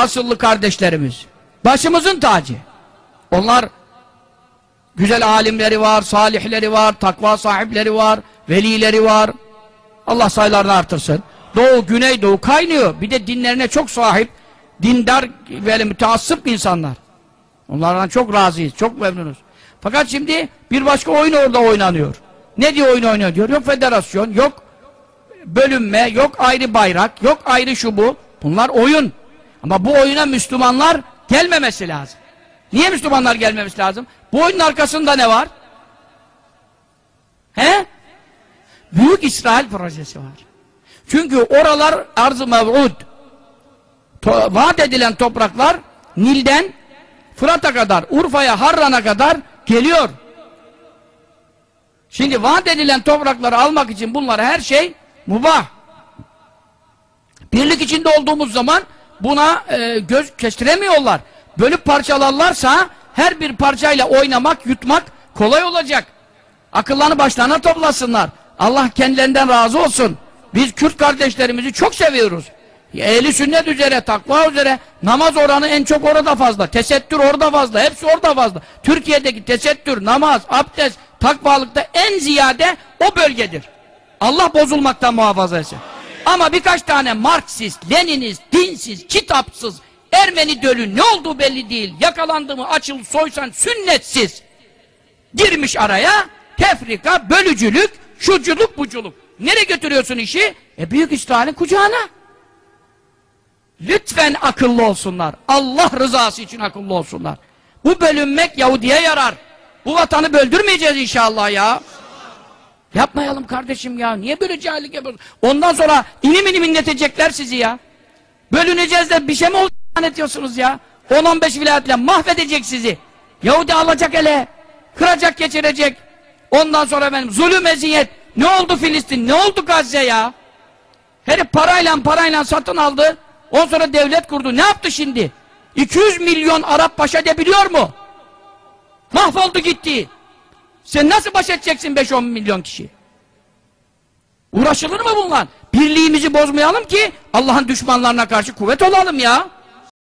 asıllı kardeşlerimiz. Başımızın tacı. Onlar güzel alimleri var, salihleri var, takva sahipleri var, velileri var. Allah sayılarını artırsın. Doğu, Güneydoğu kaynıyor. Bir de dinlerine çok sahip, dindar ve müteassıp insanlar. Onlardan çok razıyız, çok memnunuz. Fakat şimdi bir başka oyun orada oynanıyor. Ne diye oyun oynuyor diyor? Yok federasyon, yok bölünme, yok ayrı bayrak, yok ayrı şu bu. Bunlar oyun. Ama bu oyuna Müslümanlar gelmemesi lazım. Niye Müslümanlar gelmemesi lazım? Bu oyunun arkasında ne var? He? Büyük İsrail projesi var. Çünkü oralar arz-ı mev'ud. Vaat edilen topraklar Nil'den Fırat'a kadar, Urfa'ya, Harran'a kadar geliyor. Şimdi vaat edilen toprakları almak için bunlara her şey mubah. Birlik içinde olduğumuz zaman buna e, göz kestiremiyorlar. Bölüp parçalarlarsa her bir parçayla oynamak, yutmak kolay olacak. Akıllarını başlarına toplasınlar. Allah kendilerinden razı olsun. Biz Kürt kardeşlerimizi çok seviyoruz. Ehli sünnet üzere, takva üzere namaz oranı en çok orada fazla. Tesettür orada fazla. Hepsi orada fazla. Türkiye'deki tesettür, namaz, abdest, takvalıkta en ziyade o bölgedir. Allah bozulmaktan muhafaza etsin. Ama birkaç tane Marksist, Leninist, dinsiz, kitapsız, Ermeni dölü ne olduğu belli değil. Yakalandı mı açıl soysan sünnetsiz. Girmiş araya tefrika, bölücülük, şuculuk, buculuk. Nereye götürüyorsun işi? E Büyük İsrail'in kucağına. Lütfen akıllı olsunlar. Allah rızası için akıllı olsunlar. Bu bölünmek Yahudi'ye yarar. Bu vatanı böldürmeyeceğiz inşallah ya. Yapmayalım kardeşim ya. Niye böyle cahillik yapıyorsun? Ondan sonra inim inim inletecekler sizi ya. Bölüneceğiz de bir şey mi olacak zannediyorsunuz ya? 10-15 vilayetle mahvedecek sizi. Yahudi alacak ele. Kıracak geçirecek. Ondan sonra benim zulüm eziyet. Ne oldu Filistin? Ne oldu Gazze ya? Herif parayla parayla satın aldı. Ondan sonra devlet kurdu. Ne yaptı şimdi? 200 milyon Arap baş edebiliyor mu? Mahvoldu gitti. Sen nasıl baş edeceksin 5-10 milyon kişi? Uğraşılır mı bunlar? Birliğimizi bozmayalım ki Allah'ın düşmanlarına karşı kuvvet olalım ya.